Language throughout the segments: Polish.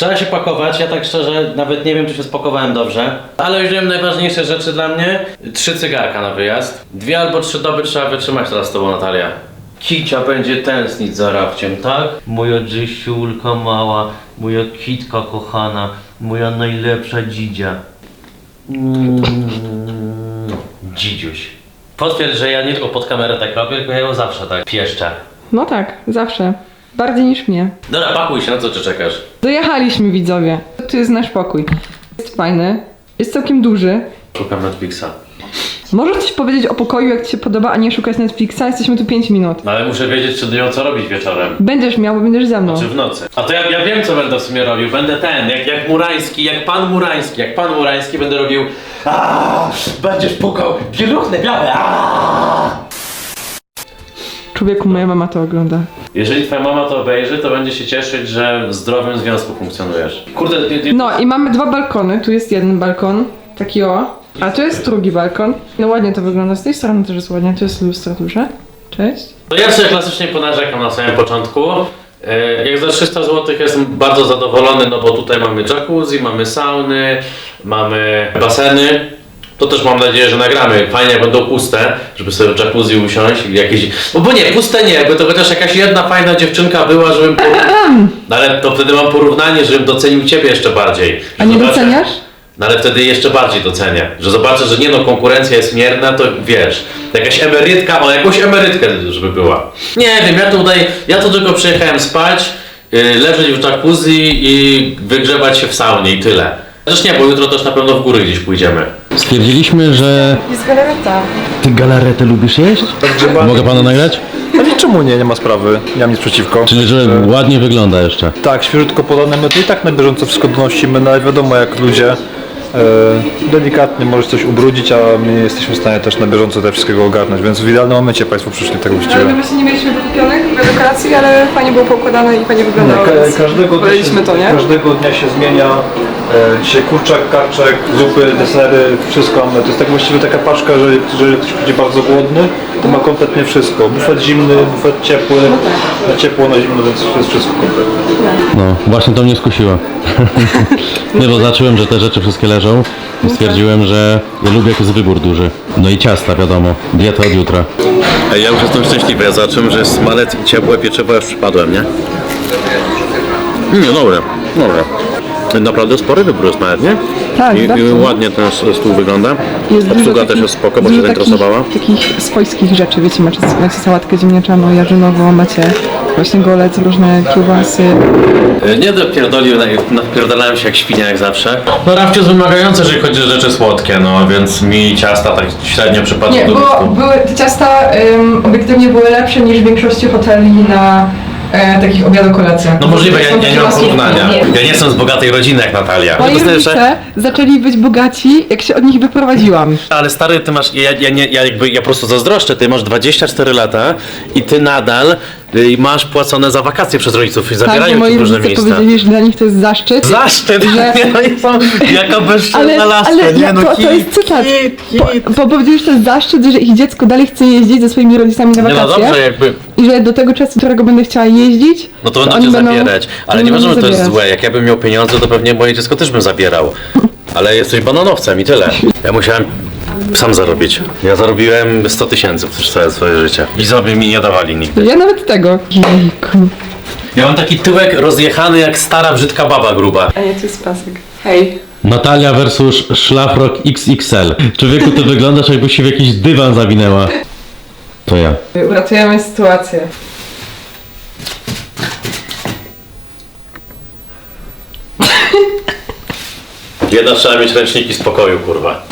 Trzeba się pakować, ja tak szczerze nawet nie wiem, czy się spakowałem dobrze. Ale już wiem najważniejsze rzeczy dla mnie. Trzy cygarka na wyjazd. Dwie albo trzy doby trzeba wytrzymać teraz z tobą, Natalia. Kicia będzie tęsknić za Rafciem, tak? Moja Dzysiulka mała, moja kitka kochana, moja najlepsza dzidzia. Mm, dzidziuś. Potwierdź, że ja nie tylko pod kamerę tak robię, tylko ja ją zawsze tak pieszczę. No tak, zawsze. Bardziej niż mnie. Dobra, pakuj się, na co ty czekasz? Dojechaliśmy widzowie. Tu jest nasz pokój. Jest fajny. Jest całkiem duży. Szukam Netflixa. Możesz coś powiedzieć o pokoju, jak ci się podoba, a nie szukać Netflixa? Jesteśmy tu 5 minut. No ale muszę wiedzieć, czy ją co robić wieczorem. Będziesz miał, bo będziesz ze mną. Czy w nocy. A to ja, ja wiem, co będę w sumie robił. Będę ten, jak, jak Murański, jak pan Murański. Jak pan Murański będę robił Aaaa, Będziesz pukał pieluchne białe aaaa. Człowieku, moja mama to ogląda. Jeżeli twoja mama to obejrzy, to będzie się cieszyć, że w zdrowym związku funkcjonujesz. Kurde, ty, ty, No i mamy dwa balkony. Tu jest jeden balkon, taki o. A tu jest drugi balkon. No ładnie to wygląda. Z tej strony też jest ładnie. Tu jest lustro duże. Cześć. To ja sobie klasycznie ponarzekam na samym początku. E, Jak za 300 zł jestem bardzo zadowolony, no bo tutaj mamy jacuzzi, mamy sauny, mamy baseny. To też mam nadzieję, że nagramy. Fajnie jak będą puste, żeby sobie w jacuzzi usiąść i jakieś... No bo nie, puste nie, jakby to chociaż jakaś jedna fajna dziewczynka była, żebym... Por... No ale to wtedy mam porównanie, żebym docenił Ciebie jeszcze bardziej. A nie Zobaczę- doceniasz? no ale wtedy jeszcze bardziej docenię, że zobaczę, że nie no, konkurencja jest mierna, to wiesz, jakaś emerytka, o jakąś emerytkę żeby była. Nie wiem, ja tutaj, ja tu tylko przyjechałem spać, yy, leżeć w jacuzzi i wygrzebać się w saunie i tyle. Zresztą nie, bo jutro też na pewno w góry gdzieś pójdziemy. Stwierdziliśmy, że Jest galareta. ty galaretę lubisz jeść? Mogę pana nagrać? No i czemu nie, nie ma sprawy, nie mam nic przeciwko. Czyli, że ładnie wygląda jeszcze. Tak, świeżutko podane, my to i tak na bieżąco wszystko donosimy, no ale wiadomo jak ludzie e, delikatnie możesz coś ubrudzić, a my nie jesteśmy w stanie też na bieżąco te wszystkiego ogarnąć, więc w idealnym momencie Państwo przyszli tak właściwie. Ale my właśnie nie mieliśmy wykupionych w dekoracji, ale fajnie było poukładane i fajnie wyglądało. Ka- więc każdego, dnia się, to, nie? każdego dnia się zmienia. E, dzisiaj kurczak, karczek, zupy, desery, wszystko mamy. To jest tak właściwie taka paczka, że jeżeli ktoś będzie bardzo głodny, to ma kompletnie wszystko. Bufet zimny, bufet ciepły, na ciepło, na zimno, więc jest wszystko kompletnie. No, właśnie to mnie skusiło. nie, bo zacząłem, że te rzeczy wszystkie leżą i stwierdziłem, że ja lubię jak jest wybór duży. No i ciasta, wiadomo. Dieta od jutra. Ja już jestem szczęśliwy, ja zobaczyłem, że smalec i ciepłe pieczywo, już przypadłem, nie? Nie, dobre, dobre. Naprawdę spory wybór jest nawet, nie? Tak, I, bardzo. I ładnie ten stół wygląda. Obsługa też jest spoko, bo się zainteresowała. Takich, takich swojskich rzeczy, wiecie, macie, macie sałatkę ziemniaczaną, jarzynową, macie właśnie golec, różne kiełbasy. E, Nie dopierdolił, napierdalałem się jak świnia jak zawsze. No Rafcie jest wymagający, jeżeli chodzi o rzeczy słodkie, no więc mi ciasta tak średnio przypadło Nie, do bo gustu. były, te ciasta ym, obiektywnie były lepsze niż w większości hoteli na e, takich obiado-kolacjach. No możliwe, ja, Są ja nie mam porównania. Ja nie jestem z bogatej rodziny jak Natalia. Moi To jest rodzice jeszcze- zaczęli być bogaci, jak się od nich wyprowadziłam. Ale stary, ty masz, ja, ja, nie, ja jakby, ja po prostu zazdroszczę, ty masz 24 lata i ty nadal y, masz płacone za wakacje przez rodziców i Tak, zabierają bo cię moi w różne rodzice miejsca. powiedzieli, że dla nich to jest zaszczyt. Zaszczyt! Że- Nie, no i są, jaka bezczelna Ale, laska, ale nie ja, no, to, to jest hit, cytat. hit, hit. Bo, bo powiedzieli, że to jest zaszczyt, że ich dziecko dalej chce jeździć ze swoimi rodzicami na Nie no wakacje. dobrze, jakby, I że do tego czasu, którego będę chciała jeździć, no to to będą oni cię będą- zabierać. Ale oni nie będą uważam, że to jest zabierać. złe. Jak ja bym miał pieniądze, to pewnie moje dziecko też bym zabierał. Ale jesteś bananowcem i tyle. Ja musiałem sam zarobić. Ja zarobiłem 100 tysięcy przez całe swoje życie. I sobie mi nie dawali nigdy. Ja nawet tego. Jejku. Ja mam taki tyłek rozjechany jak stara, brzydka baba gruba. A nie, to jest pasek. Hej. Natalia versus Szlafrok XXL. Człowieku, ty wyglądasz jakbyś się w jakiś dywan zawinęła. To ja. Uratujemy sytuację. Jedna trzeba mieć ręczniki spokoju, kurwa.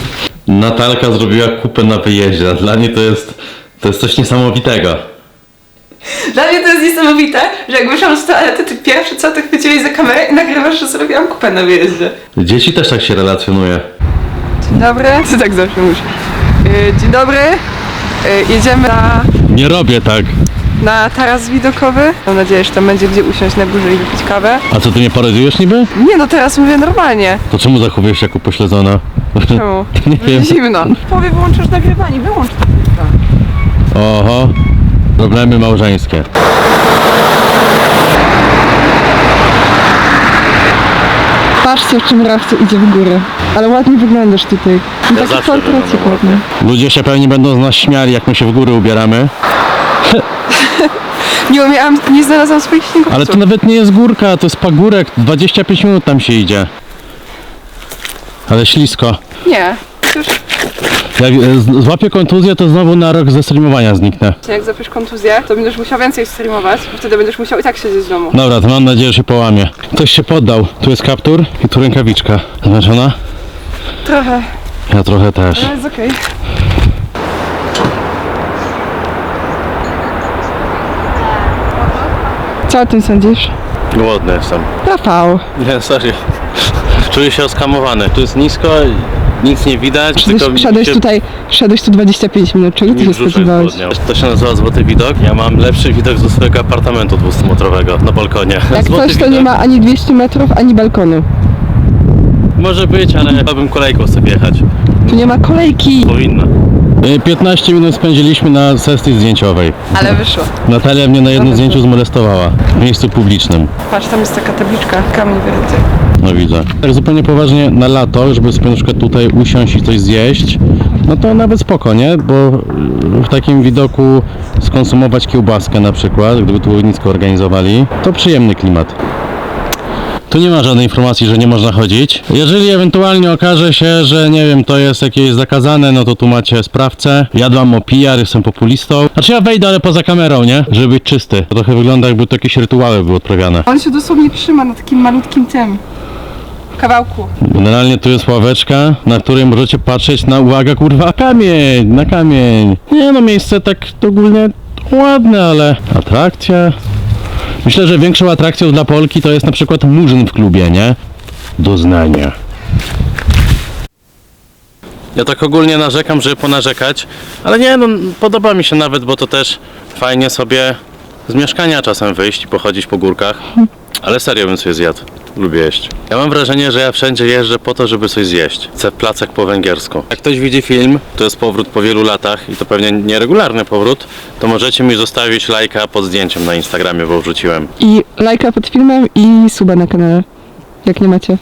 Natalka zrobiła kupę na wyjeździe, a dla niej to jest, to jest coś niesamowitego. Dla mnie to jest niesamowite, że jak wyszłam z toalety, ty pierwsze co, to chwyciłeś za kamerę i nagrywasz, że zrobiłam kupę na wyjeździe. Dzieci też tak się relacjonuje. Dzień dobry. Ty tak zawsze mówisz. Yy, Dzień dobry. Yy, Jedziemy na, Nie robię tak. na taras widokowy. Mam nadzieję, że tam będzie gdzie usiąść na górze i wypić kawę. A co, ty nie parodujesz niby? Nie no, teraz mówię normalnie. To czemu zachowujesz się jak upośledzona? Czemu? Nie wiem. zimno. Powie, wyłączasz nagrywanie, wyłącz to. Oho. Problemy małżeńskie. Patrzcie, w czym Rafce idzie w górę. Ale ładnie wyglądasz tutaj. Ja Taki zawsze portrecik wyglądam ładny. Ludzie się pewnie będą z nas śmiali, jak my się w góry ubieramy. Nie umiałam, nie znalazłam swoich śniegowców. Ale to nawet nie jest górka, to jest pagórek. 25 minut tam się idzie. Ale ślisko. Nie. Już Jak e, z- złapię kontuzję, to znowu na rok ze streamowania zniknę. jak zapisz kontuzję, to będziesz musiał więcej streamować, bo wtedy będziesz musiał i tak siedzieć w domu. Dobra, to mam nadzieję, że się połamie. Ktoś się poddał. Tu jest kaptur i tu rękawiczka. Zmęczona? Trochę, Ja trochę też. ale jest okej. Co o tym sądzisz? Głodny jestem. Rafał, Nie, serio. Czuję się oskamowany. Tu jest nisko, nic nie widać. szedłeś, szedłeś się- tutaj, szedłeś tu 25 minut, czego ty mi się brzuszek spodziewałeś? zgłodniał. To się nazywa Złoty Widok. Ja mam lepszy widok ze swojego apartamentu 200-metrowego na balkonie. Jak Złoty coś, to nie ma ani 200 metrów, ani balkonu. Może być, ale chyba bym kolejką sobie jechać. Tu nie ma kolejki. Powinno. 15 minut spędziliśmy na sesji zdjęciowej. Ale wyszło. Natalia mnie na jednym zdjęciu zmolestowała. W miejscu publicznym. Patrz, tam jest taka tabliczka, kamień wyryty. No widzę. Tak zupełnie poważnie na lato, żeby sobie na przykład tutaj usiąść i coś zjeść, no to nawet spoko, nie? Bo y, w takim widoku skonsumować kiełbaskę na przykład, gdyby tu nisko organizowali, to przyjemny klimat. Tu nie ma żadnej informacji, że nie można chodzić. Jeżeli ewentualnie okaże się, że nie wiem, to jest jakieś zakazane, no to tu macie sprawcę. Ja dbam o PR, jestem populistą. Znaczy ja wejdę, ale poza kamerą, nie? Żeby być czysty. To trochę wygląda jakby to jakieś rytuały były odprawiane. On się dosłownie trzyma na takim malutkim tym kawałku. Generalnie tu jest ławeczka, na której możecie patrzeć na, uwaga kurwa, kamień, na kamień. Nie no, miejsce tak ogólnie ładne, ale atrakcja... Myślę, że większą atrakcją dla Polki to jest na przykład murzyn w klubie, nie? Doznania. Ja tak ogólnie narzekam, żeby ponarzekać, ale nie no, podoba mi się nawet, bo to też fajnie sobie z mieszkania czasem wyjść i pochodzić po górkach. Ale serio bym coś zjadł. Lubię jeść. Ja mam wrażenie, że ja wszędzie jeżdżę po to, żeby coś zjeść. Chcę placek po węgiersku. Jak ktoś widzi film, to jest powrót po wielu latach i to pewnie nieregularny powrót, to możecie mi zostawić lajka pod zdjęciem na Instagramie, bo wrzuciłem. I lajka pod filmem i suba na kanale. Jak nie macie.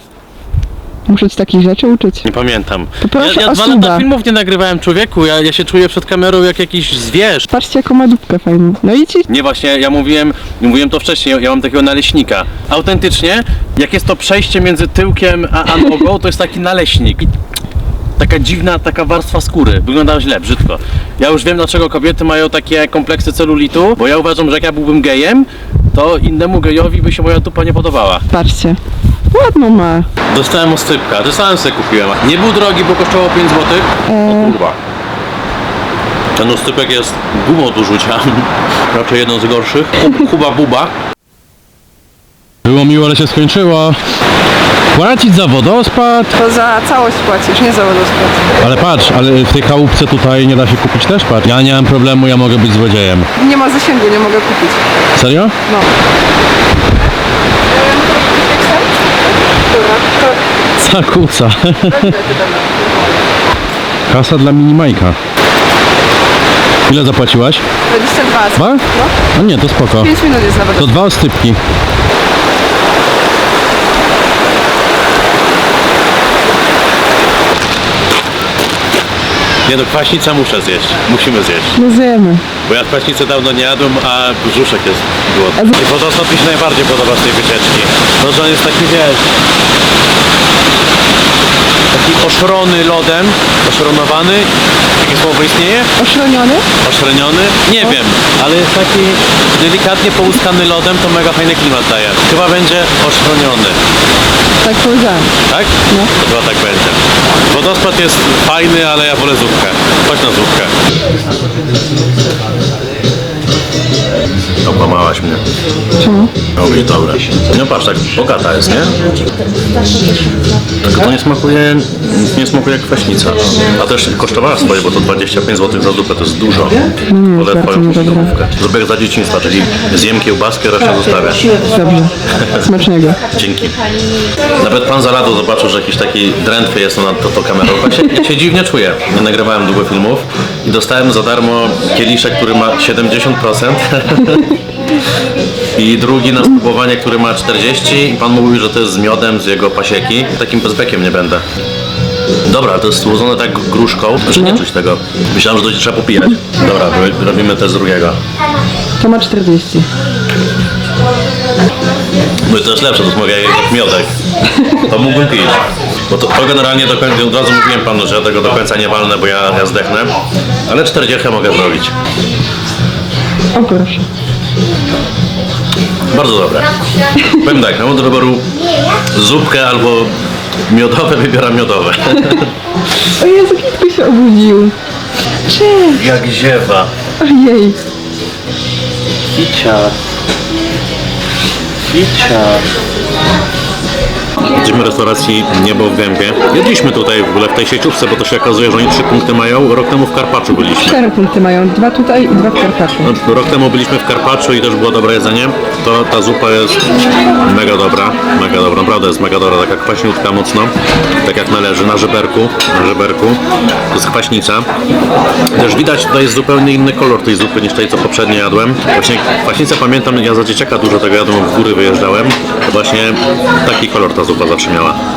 Muszę ci takich rzeczy uczyć. Nie pamiętam. Poproszę ja ja o dwa suba. lata filmów nie nagrywałem, człowieku. Ja, ja się czuję przed kamerą jak jakiś zwierz. Patrzcie jaką ma dupkę fajną. No i ci... Nie właśnie, ja mówiłem, mówiłem to wcześniej, ja- ja mam takiego naleśnika. Autentycznie, jak jest to przejście między tyłkiem a, a nogą, to jest taki naleśnik. I taka dziwna, taka warstwa skóry. Wygląda źle, brzydko. Ja już wiem, dlaczego kobiety mają takie kompleksy celulitu, bo ja uważam, że jak ja byłbym gejem, to innemu gejowi by się moja dupa nie podobała. Patrzcie. Ładną ma. Dostałem ostrypka, to sam sobie kupiłem. Nie był drogi, bo kosztowało 5 zł. O kurwa. Ten ostrypek jest gumą do rzucia. Raczej jeden z gorszych. Huba buba. Było miło, ale się skończyło. Płacić za wodospad. To za całość płacisz, nie za wodospad. Ale patrz, ale w tej chałupce tutaj nie da się kupić też, patrz. Ja nie mam problemu, ja mogę być złodziejem. Nie ma zasięgu, nie mogę kupić. Serio? No. Zakłóca. Kasa dla minimajka. Ile zapłaciłaś? 22. Dwa? No. No nie, to spoko. 5 minut jest nawet. To dwa ostypki. Nie no, kwaśnicę muszę zjeść. Musimy zjeść. No zjemy. Bo ja kwaśnicę dawno nie jadłem, a brzuszek jest Z- I wodospad mi się najbardziej podoba z tej wycieczki. To, że on jest taki, wiesz... Taki oszrony lodem, oszronowany. Jakie słowo istnieje? Oszroniony? Oszreniony? Nie wiem, ale jest taki delikatnie pouskany lodem, to mega fajny klimat daje. Chyba będzie oszroniony, Tak powiedziałem. tak? No. To chyba tak będzie. Wodospad jest fajny, ale ja wolę zupkę. Chodź na zupkę. Okłamałaś mnie. Czemu? No być dobre. No patrz, tak bogata jest, nie? Tylko to nie smakuje, nie smakuje jak kwaśnica. A też kosztowała swoje, bo to 25 zł za zupę, to jest dużo. Wolę bardzo twoją niedobre. podstawówkę. Zupę jak za dzieciństwa, czyli zjem kiełbaskę, resztę zostawię. Dobrze. Smacznego. Dzięki. Nawet pan Zalado zobaczył, że jakiś taki drętwy jest nad to, to kamerą. Tak się, ja się dziwnie czuję. Ja nagrywałem długo filmów i dostałem za darmo kieliszek, który ma 70%. I drugi na spróbowanie, który ma 40 i pan mówił, że to jest z miodem z jego pasieki. Takim bezbekiem nie będę. Dobra, to jest słodzone tak gruszką, że nie czuć tego. Myślałem, że to trzeba popijać. Dobra, ro- robimy też z drugiego. To ma 40. No i to jest lepsze, to smakuje jak miodek. To mógłbym pić. Bo to, to generalnie do końca, od razu mówiłem panu, że ja tego do końca nie walnę, bo ja, ja zdechnę. Ale 40 mogę zrobić. O proszę. Bardzo dobre. Powiem tak, mam do wyboru zupkę albo miodowe, wybieram miodowe. O Jezu, Kitku się obudził. Cześć. Jak ziewa. Ojej. Kicia. Kicia. Jesteśmy w restauracji Niebo w Gębie. Jedliśmy tutaj w ogóle w tej sieciówce, bo to się okazuje, że oni trzy punkty mają. Rok temu w Karpaczu byliśmy. Cztery punkty mają. Dwa tutaj i dwa w Karpaczu. No, Rok temu byliśmy w Karpaczu i też było dobre jedzenie. To ta zupa jest mega dobra, mega dobra, naprawdę jest mega dobra, taka kwaśniutka mocno, tak jak należy, na żeberku, na żeberku. To jest kwaśnica. Też widać, tutaj jest zupełnie inny kolor tej zupy niż tej, co poprzednio jadłem. Właśnie kwaśnicę pamiętam, ja za dzieciaka dużo tego jadłem, w góry wyjeżdżałem. To właśnie taki kolor ta zupa zawsze miała.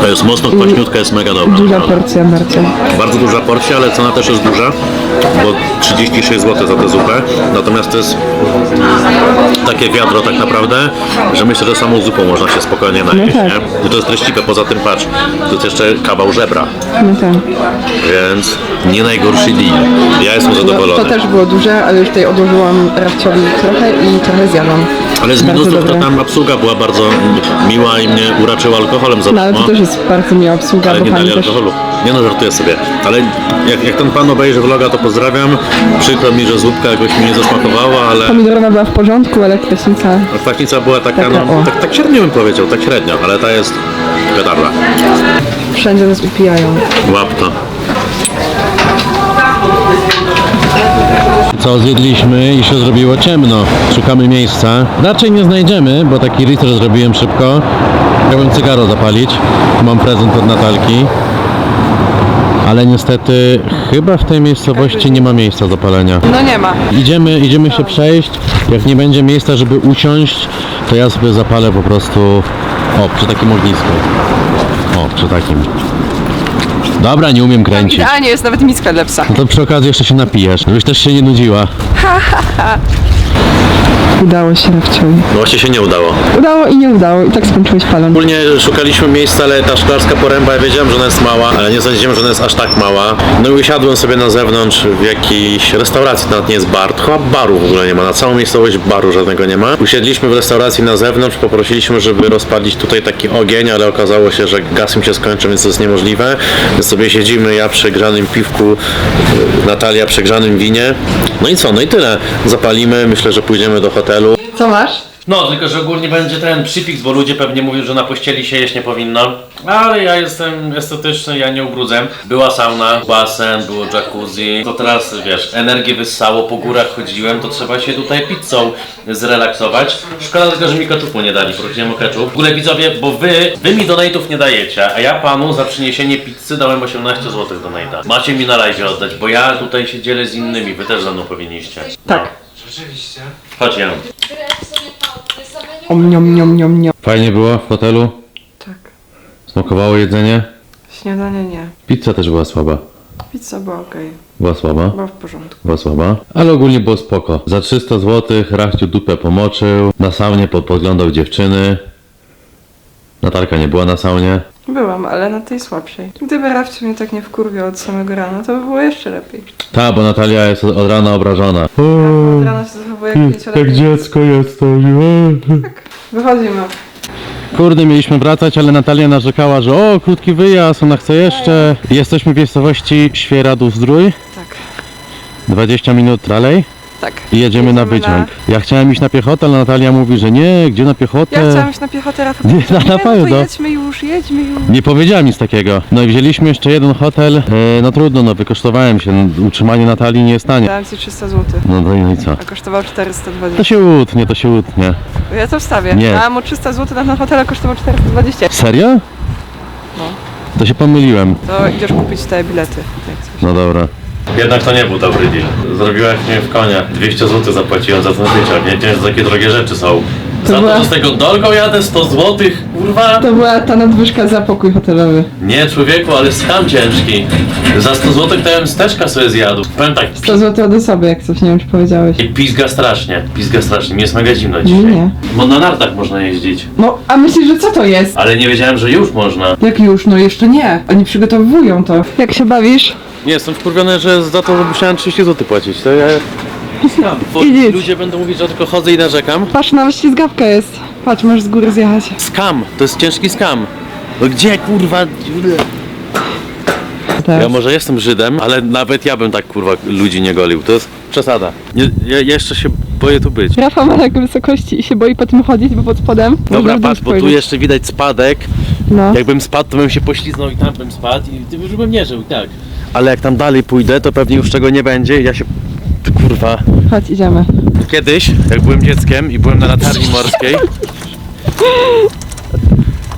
To jest mocno kwaśniutka, jest mega dobra. Duża porcja bardzo. Bardzo duża porcja, ale cena też jest duża, bo 36 zł za tę zupę. Natomiast to jest takie wiadro tak naprawdę, że myślę, że samą zupą można się spokojnie najeść. tak. Nie? I to jest treściwe, poza tym patrz, to jest jeszcze kawał żebra, No tak. więc nie najgorszy deal. Ja jestem No, zadowolony. to też było duże, ale już tutaj odłożyłam Rafciowi trochę i trochę zjadłam. Ale z minusów to tam obsługa była bardzo miła i mnie uraczyła alkoholem za No ale to darmo. też jest bardzo miła obsługa, Ale bo nie pani dali też... alkoholu. Nie no, żartuję sobie. Ale jak, jak ten pan obejrzy vloga, to pozdrawiam. Przykro mi, że zupka jakoś mi nie zasmakowała, ale Pomidorowa była w porządku, ale kwaśnica... kwaśnica była taka, Taka, no, o. tak, tak średnio bym powiedział, tak średnio, ale ta jest petarda. Wszędzie nas upijają. Łap to. Co zjedliśmy i się zrobiło ciemno. Szukamy miejsca. Raczej nie znajdziemy, bo taki research zrobiłem szybko. Chciałbym cygaro zapalić. Mam prezent od Natalki. Ale niestety chyba w tej miejscowości nie ma miejsca do palenia. No nie ma. Idziemy, idziemy się przejść. Jak nie będzie miejsca, żeby usiąść, to ja sobie zapalę po prostu o, przy takim ognisku. O, przy takim. Dobra, nie umiem kręcić. Idealnie jest nawet miska dla psa. No to przy okazji jeszcze się napijesz, żebyś też się nie nudziła. Udało się Rafciowi. No właśnie się nie udało. Udało i nie udało. I tak skończyłeś palon. Ogólnie szukaliśmy miejsca, ale ta szklarska poręba, ja wiedziałem, że ona jest mała, ale nie sądziłem, że ona jest aż tak mała. No i usiadłem sobie na zewnątrz w jakiejś restauracji, nawet nie jest bar, chyba baru w ogóle nie ma, na całą miejscowość baru żadnego nie ma. Usiedliśmy w restauracji na zewnątrz, poprosiliśmy, żeby rozpalić tutaj taki ogień, ale okazało się, że gaz im się skończy, więc to jest niemożliwe. Więc sobie siedzimy, ja przy grzanym piwku, Natalia przy grzanym winie. No i co, no i tyle. Zapalimy, myślę, że pójdziemy do hotelu. Co masz? No, tylko że ogólnie będzie ten przypiks, bo ludzie pewnie mówią, że na pościeli się jeść nie powinno. Ale ja jestem estetyczny, ja nie ubrudzę. Była sauna, basen, było jacuzzi. To teraz, wiesz, energię wyssało, po górach chodziłem, to trzeba się tutaj pizzą zrelaksować. Szkoda tylko, że mi ketchupu nie dali, prosiłem o ketchup. W ogóle widzowie, bo wy, wy mi donate'ów nie dajecie, a ja panu za przyniesienie pizzy dałem 18 zł donate'a. Macie mi na live oddać, bo ja tutaj się dzielę z innymi, wy też ze mną powinniście. Tak. Chodź Jan. Om, niom, niom, niom, niom. Fajnie było w hotelu? Tak. Smakowało jedzenie? Śniadanie nie. Pizza też była słaba. Pizza była okej. Była słaba? Była w porządku. Była słaba. Ale ogólnie było spoko. Za 300 zł Rachciu dupę pomoczył. Na saunie po- podglądał dziewczyny. Natalka nie była na saunie. Byłam, ale na tej słabszej. Gdyby Rafcio mnie tak nie wkurwiał od samego rana, to by było jeszcze lepiej. Ta, bo Natalia jest od od rana obrażona. Od rana się zachowuje jak pięcioletni. dziecko jestem. Wychodzimy. Kurde, mieliśmy wracać, ale Natalia narzekała, że o, krótki wyjazd, ona chce jeszcze. Jesteśmy w miejscowości Świeradów-Zdrój, Tak, 20 minut dalej tak. i jedziemy na wyciąg. Ja chciałem iść na piechotę, ale Natalia mówi, że nie, gdzie na piechotę? Ja chciałam iść na piechotę, Rafał. Nie, powiedział, na no to pewno. jedźmy już, jedźmy już. Nie powiedziała nic takiego. No i wzięliśmy jeszcze jeden hotel. E, no trudno, no wykosztowałem się. No, utrzymanie Natalii nie jest tanie. Dałem ci 300 zł, No, no, i- no i co? a kosztował 420. To się utnie, to się utnie. Ja to wstawię. Nie. Dałam mu 300 zł, na ten hotel a kosztował 420. Serio? No. To się pomyliłem. To idziesz kupić te bilety. jak coś. No dobra. Jednak to nie był dobry deal. Zrobiłaś mnie w konia. 200 zł zapłaciłem za ten wyciąg. Nie wiem, że takie drogie rzeczy są. Za była- to, że z tego dolgą jadę 100 zł, kurwa. To była ta nadwyżka za pokój hotelowy. Nie człowieku, ale skam ciężki. Za 100 zł to ja bym steczka sobie zjadł. Powiem tak, 100 zł od osoby, jak coś, nie wiem czy powiedziałeś. pi- pizga strasznie, pizga strasznie. Mi jest mega zimno Nie, dzisiaj. nie. Bo na nartach można jeździć. No, a myślisz, że co to jest? Ale nie wiedziałem, że już można. Jak już? No jeszcze nie. Oni przygotowują to. Jak się bawisz? Nie, jestem wkurwiony, że za to musiałem 30 zł płacić. To ja... Bo Idź. ludzie będą mówić, że tylko chodzę i narzekam. Patrz, nawet ślizgawka jest. Patrz, możesz z góry zjechać. Skam, to jest ciężki skam. No gdzie kurwa... Tak. Ja może jestem Żydem, ale nawet ja bym tak kurwa ludzi nie golił. To jest przesada. Nie, ja jeszcze się boję tu być. Rafa ma tak wysokości i się boi po tym chodzić, bo pod spodem. Dobra, patrz, bo tu spojrzeć. jeszcze widać spadek. No. Jakbym spadł, to bym się pośliznął i tam bym spadł i ty już bym nie żył, tak. Ale jak tam dalej pójdę, to pewnie już czego nie będzie. Ja się... Ty kurwa... Chodź, idziemy. Kiedyś, jak byłem dzieckiem i byłem na latarni morskiej.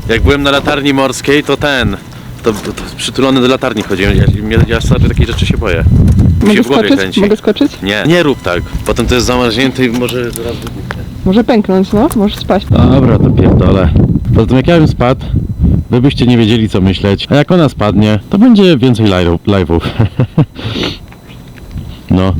Jak byłem na latarni morskiej, to ten. To, to, to przytulony do latarni chodziłem. Ja, ja, ja sobie takiej rzeczy się boję. Mi się Mogę w głowie skoczyć? kręci. Mogę skoczyć? Nie, nie rób tak. Potem to jest zamarznięte i może zaraz wybuchnie. Może pęknąć, no? Możesz spaść. Dobra, to pierdolę. Poza tym jak ja bym spadł, wy byście nie wiedzieli co myśleć. A jak ona spadnie, to będzie więcej live'ów. no.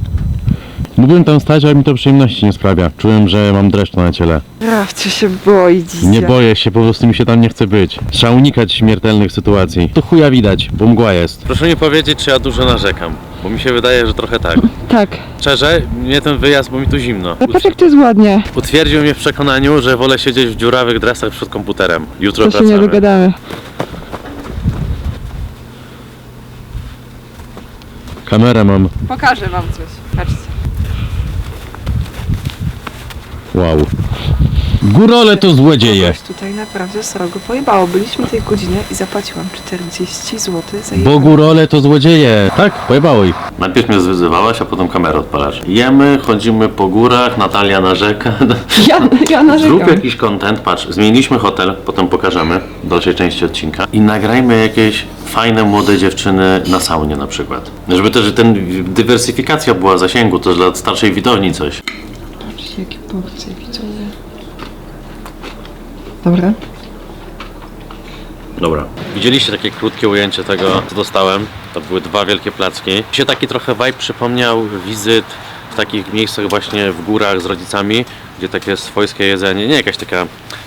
Mógłbym tam stać, ale mi to przyjemności nie sprawia. Czułem, że mam dreszcz na ciele. Rafcie się boi dziś. Nie boję się, po prostu mi się tam nie chce być. Trzeba unikać śmiertelnych sytuacji. Tu chuja widać, bo mgła jest. Proszę mi powiedzieć, czy ja dużo narzekam, bo mi się wydaje, że trochę tak. Tak. Szczerze, mnie ten wyjazd, bo mi tu zimno. Ale patrz jak to jest ładnie. Utwierdził mnie w przekonaniu, że wolę siedzieć w dziurawych dresach przed komputerem. Jutro To się wracamy. nie dogadamy. Kamerę mam. Pokażę wam coś. Patrzcie. Wow. Górole to złodzieje. Kogoś tutaj naprawdę srogo pojebało. Byliśmy tej godziny i zapłaciłam 40 zł za Bo górole to złodzieje. Tak, pojebało ich. Najpierw mnie zwyzywałaś, a potem kamerę odpalasz. Jemy, chodzimy po górach, Natalia narzeka. Ja, ja narzekam. Zrób jakiś content, patrz, zmieniliśmy hotel, potem pokażemy w dalszej części odcinka i nagrajmy jakieś fajne młode dziewczyny na saunie na przykład. Żeby też ten dywersyfikacja była zasięgu, też dla starszej widowni coś. Patrzcie, jakie porcje widzowie. Dobra. Dobra. Widzieliście takie krótkie ujęcie tego, co dostałem? To były dwa wielkie placki. Mi się taki trochę vibe przypomniał wizyt w takich miejscach właśnie w górach z rodzicami, gdzie takie swojskie jedzenie, nie jakaś taka,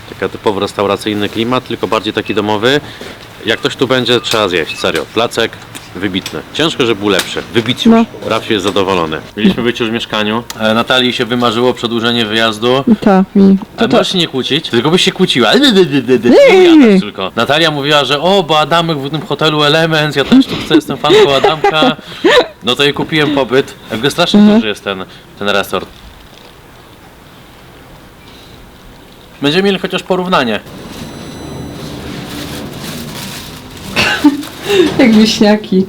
taka typowo restauracyjny klimat, tylko bardziej taki domowy. Jak ktoś tu będzie, trzeba zjeść, serio. Placek wybitny. Ciężko, żeby był lepszy. Wybitny No. Rafie jest zadowolony. Mieliśmy być już w mieszkaniu. E, Natalii się wymarzyło przedłużenie wyjazdu. Ta, mi. To, To to. się nie kłócić, tylko byś się kłóciła. Nie tak tylko. Natalia mówiła, że o, bo Adamek w tym hotelu Elements, ja też tu chcę, jestem fanką Adamka. No to jej kupiłem pobyt. Ogóle strasznie duży jest ten, ten resort. Będziemy mieli chociaż porównanie. Jak wiśniaki.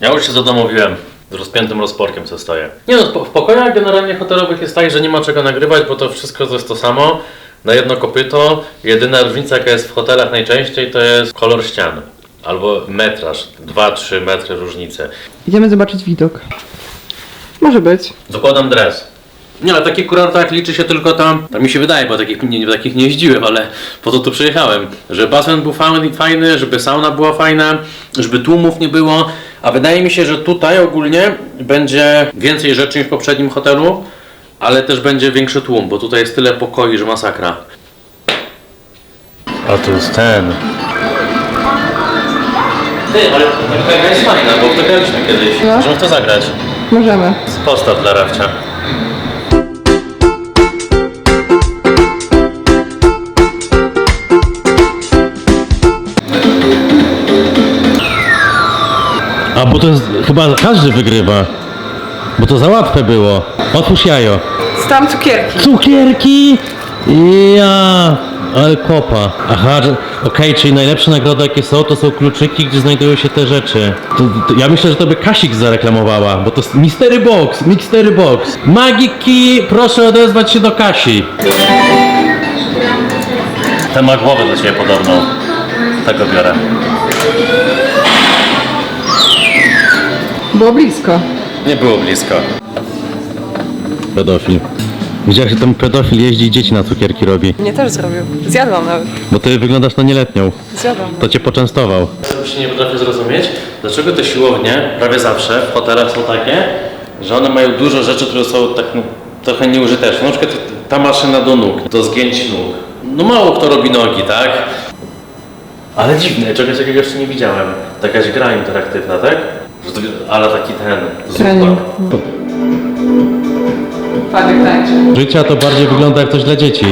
Ja już się zadomowiłem. Z rozpiętym rozporkiem co stoję. Nie no, w pokojach generalnie hotelowych jest tak, że nie ma czego nagrywać, bo to wszystko to jest to samo. Na jedno kopyto. Jedyna różnica jaka jest w hotelach najczęściej to jest kolor ścian. Albo metraż. 2-3 metry różnicy. Idziemy zobaczyć widok. Może być. Zakładam dres. Nie, ale w takich kurortach liczy się tylko tam, tak mi się wydaje, bo takich nie, takich nie jeździłem, ale po to tu przyjechałem. Żeby basen był fajny, fajny, żeby sauna była fajna, żeby tłumów nie było. A wydaje mi się, że tutaj ogólnie będzie więcej rzeczy niż w poprzednim hotelu, ale też będzie większy tłum, bo tutaj jest tyle pokoi, że masakra. A to jest ten. Ty, ale ta gra jest fajna, bo w to graliśmy kiedyś. No. Możemy w to zagrać. Możemy. Postaw dla Rafcia. A bo to jest, chyba każdy wygrywa. Bo to za łatwe było. Otwórz jajo. Stam cukierki. Cukierki! Ja, ale kopa. Aha, że Okej, czyli najlepsze nagrody jakie są, to są kluczyki, gdzie znajdują się te rzeczy. To, to, ja myślę, że to by Kasik zareklamowała, bo to jest Mystery Box, Mystery Box. Magiki, proszę odezwać się do Kasi. Ten ma głowę do ciebie podobną. Tego biorę. Było blisko. Nie było blisko. Pedofil. Widziałeś, że ten pedofil jeździ i dzieci na cukierki robi. Mnie też zrobił. Zjadłam nawet. Bo ty wyglądasz na nieletnią. Zjadłam. To cię poczęstował. Ja się nie potrafię zrozumieć, dlaczego te siłownie prawie zawsze w hotelach są takie, że one mają dużo rzeczy, które są tak no, trochę nieużyteczne. Na przykład ta maszyna do nóg, do zgięć nóg. No mało kto robi nogi, tak? Ale dziwne, czegoś takiego jeszcze nie widziałem. To jakaś gra interaktywna, tak? Że to, ale taki ten, Trening. zupa. Tańczy. Życia to bardziej wygląda jak coś dla dzieci.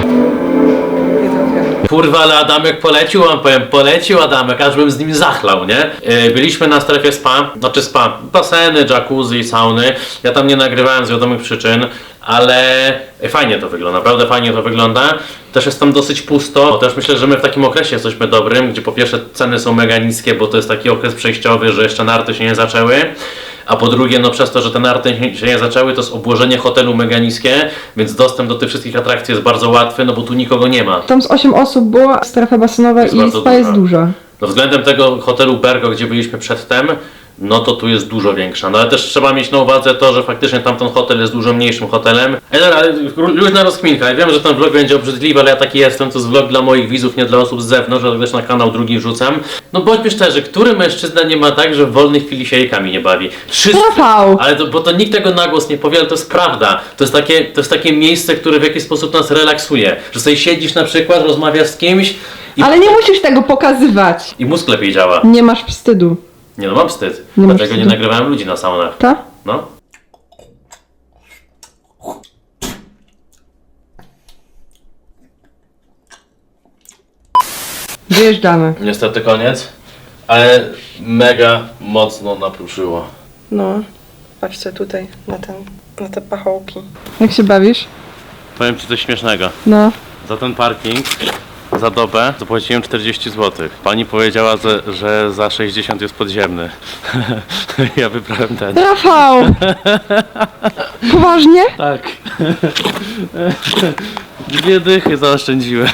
Kurwa, ale Adamek polecił, wam powiem, polecił Adamek, aż bym z nim zachlał, nie? Yy, byliśmy na strefie spa, znaczy spa, baseny, jacuzzi, sauny. Ja tam nie nagrywałem z wiadomych przyczyn, ale fajnie to wygląda, naprawdę fajnie to wygląda. Też jest tam dosyć pusto. Też myślę, że my w takim okresie jesteśmy dobrym, gdzie po pierwsze ceny są mega niskie, bo to jest taki okres przejściowy, że jeszcze narty się nie zaczęły. A po drugie, no przez to, że te narty się- nie zaczęły, to jest obłożenie hotelu mega niskie, więc dostęp do tych wszystkich atrakcji jest bardzo łatwy, no bo tu nikogo nie ma. Tam z 8 osób było, strefa basenowa Jest i spa jest duża. duża. No względem tego hotelu Bergo, gdzie byliśmy przedtem, no to tu jest dużo większa. No ale też trzeba mieć na uwadze to, że faktycznie tamten hotel jest dużo mniejszym hotelem. Ale luźna rozkminka. Ja wiem, że ten vlog będzie obrzydliwy, ale ja taki jestem. To jest vlog dla moich widzów, nie dla osób z zewnątrz, ale też na kanał drugi wrzucam. No bądźmy szczerzy, który mężczyzna nie ma tak, że w wolnej chwili się jajkami nie bawi? Wszyscy... Rafał! Ale to, bo to nikt tego na głos nie powie, ale to jest prawda. To jest, takie, to jest takie miejsce, które w jakiś sposób nas relaksuje. Że sobie siedzisz na przykład, rozmawiasz z kimś i, Ale nie musisz tego pokazywać. i mózg lepiej działa. Nie masz wstydu. Nie no, mam wstyd. Nie masz Dlatego nie wstydu. nagrywałem ludzi na saunach. Tak? No. Wyjeżdżamy. Niestety koniec, ale mega mocno napruszyło. No, patrzcie tutaj na, ten, na te pachołki. Jak się bawisz? Powiem Ci coś śmiesznego. No. Za ten parking, za dobę zapłaciłem 40 zł. Pani powiedziała, że, że za 60 jest podziemny. ja wybrałem ten. Rafał! Poważnie? Tak. Dwie dychy zaoszczędziłem.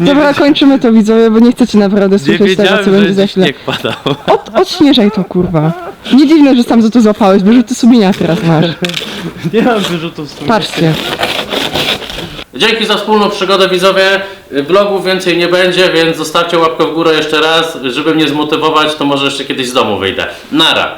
Dobra, kończymy to widzowie, bo nie chcecie naprawdę Nie słyszeć tego, wiedziałem, co będzie że za chwilę. śnieg padał. Od, odśnieżaj to, kurwa. Nie dziwne, że sam za to złapałeś, bo rzuty sumienia teraz masz. Nie mam wyrzutów sumienia. Patrzcie. Dzięki za wspólną przygodę widzowie. Vlogów więcej nie będzie, więc zostawcie łapkę w górę jeszcze raz. Żeby mnie zmotywować, to może jeszcze kiedyś z domu wyjdę. Nara!